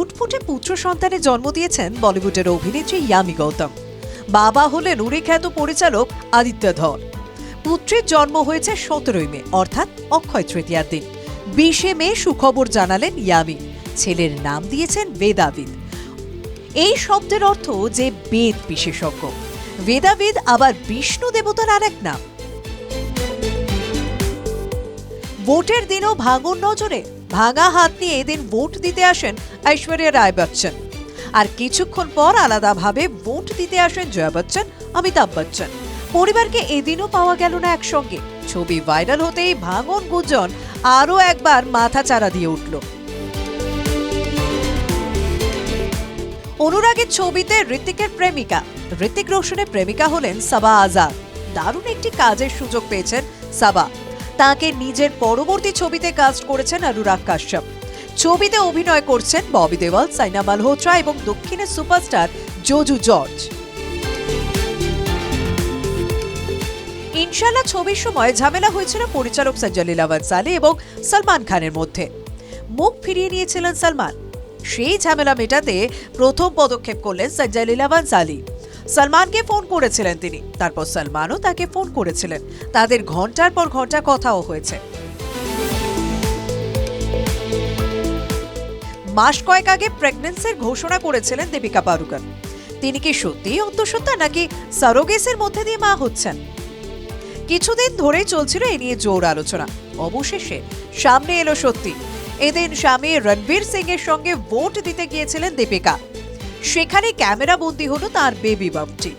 বলিউডে পুত্র সন্তানের জন্ম দিয়েছেন বলিউডের অভিনেত্রী ইয়ামি গৌতম। বাবা হলেন উড়িখ্যাত পরিচালক আদিত্য ধর। পুত্রের জন্ম হয়েছে সতেরোই মে, অর্থাৎ অক্ষয় তৃতীয়ার দিন। বিশে মে সুখবর জানালেন ইয়ামি। ছেলের নাম দিয়েছেন বেদাবিদ। এই শব্দের অর্থ যে বেদ বিশেষজ্ঞ। বেদাবিদ আবার বিষ্ণু দেবতার আর এক নাম। ভোটের দিনও ভাঙন নজরে। ভাঙা হাত নিয়ে এদিন ভোট দিতে আসেন ঐশ্বরিয়া রায় বচ্চন। আর কিছুক্ষণ পর আলাদাভাবে ভোট দিতে আসেন জয়া বচ্চন, অমিতাভ বচ্চন। পরিবারকে এদিনও পাওয়া গেল না একসঙ্গে। ছবি ভাইরাল হতেই ভাঙন গুঞ্জন আরও একবার মাথা চারা দিয়ে উঠল। অনুরাগের ছবিতে ঋতিকের প্রেমিকা। ঋতিক রোশনের প্রেমিকা হলেন সাবা আজাদ। দারুণ একটি কাজের সুযোগ পেয়েছেন সাবা। তাকে নিজের পরবর্তী ছবিতে কাস্ট করেছেন অনুরাগ কাশ্যপ। ছবিতে অভিনয় করছেন ববি দেওয়াল, সাইনা মালহোত্রা এবং দক্ষিণের সুপারস্টার জোজু জর্জ। ইনশাল্লাহ ছবির সময় ঝামেলা হয়েছিল পরিচালক সঞ্জয় লীলা বনসালি এবং সলমান খানের মধ্যে। মুখ ফিরিয়ে নিয়েছিলেন সলমান। সেই ঝামেলা মেটাতে প্রথম পদক্ষেপ করলেন সঞ্জয় লীলা বনসালি সলমানকে ফোন করেছিলেন তিনি। তারপর সালমানও তাকে ফোন করেছিলেন। তাদের ঘণ্টার পর ঘণ্টা কথাও হয়েছে। মাস কয়েক আগে প্রেগন্যান্সির ঘোষণা করেছিলেন দীপিকা পাড়ুকন। তিনি কি সত্যিই অন্তঃসত্ত্বা নাকি সারোগেসের মধ্যে দিয়ে মা হচ্ছেন? কিছুদিন ধরেই চলছিল এ নিয়ে জোর আলোচনা। অবশেষে সামনে এলো সত্যি। এদিন স্বামী রণবীর সিং এর সঙ্গে ভোট দিতে গিয়েছিলেন দীপিকা। সেখানে ক্যামেরা বন্দী হলো তার বেবি বামটি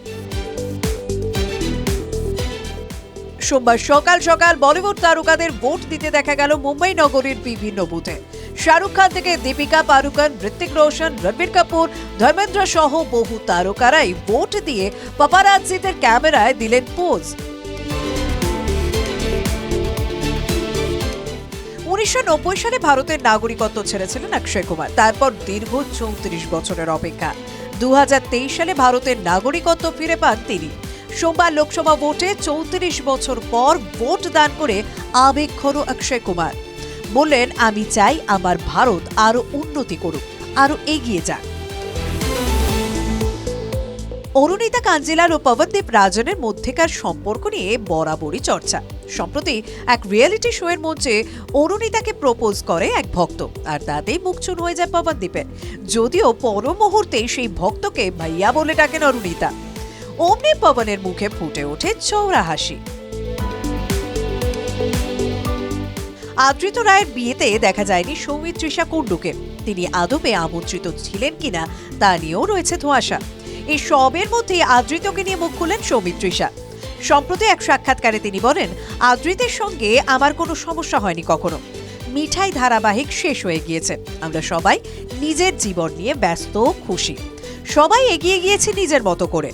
সোমবার সকাল সকাল বলিউড তারকাদের ভোট দিতে দেখা গেল মুম্বাই নগরীর বিভিন্ন বুথে। শাহরুখ খান থেকে দীপিকা পাড়ুকন ঋত্বিক রোশন, রণবীর কাপুর, ধর্মেন্দ্র সহ বহু তারকারাই ভোট দিয়ে পাপারাজ্জিদের ক্যামেরায় দিলেন পোজ উনিশশো নব্বই সালে ভারতের নাগরিকত্ব ছেড়েছিলেন অক্ষয় কুমার। তারপর দীর্ঘ চৌত্রিশ বছরের অপেক্ষা। দু হাজার তেইশ সালে ভারতের নাগরিকত্ব ফিরে পান তিনি। সোমবার লোকসভা ভোটে চৌত্রিশ বছর পর ভোট দান করে আবেগঘন অক্ষয় কুমার। বললেন, আমি চাই আমার ভারত আরও উন্নতি করুক আরও এগিয়ে যাক। অরুণিতা কাঞ্জিলাল ও পবনদীপ রাজনের মধ্যেকার সম্পর্ক নিয়ে বরাবরই চর্চা। সম্প্রতি এক রিয়েলিটি শো এর মঞ্চে অরুণিতাকে প্রপোজ করে এক ভক্ত, আর তাতেই মুখ চুন হয়ে যায় পবনদীপের। যদিও পর মুহূর্তে সেই ভক্তকে ভাইয়া বলে ডাকেন অরুণিতা। অমনি পবনের মুখে ফুটে ওঠে চৌরা হাসি। আদৃত রায়ের বিয়েতে দেখা যায়নি সৌমিত্রিষা কুণ্ডুকে। তিনি আদপে আমন্ত্রিত ছিলেন কিনা তা নিয়েও রয়েছে ধোঁয়াশা। এই সবের মধ্যে আদৃতকে নিয়ে মুখ খুললেন সৌমিত্রিষা সম্প্রতি এক সাক্ষাৎকারে তিনি বলেন আদৃতের সঙ্গে আমার কোনো সমস্যা হয়নি কখনো। মিঠাই ধারাবাহিক শেষ হয়ে গিয়েছে। আমরা সবাই নিজের জীবন নিয়ে ব্যস্ত, খুশি। সবাই এগিয়ে গিয়েছে নিজের মতো করে।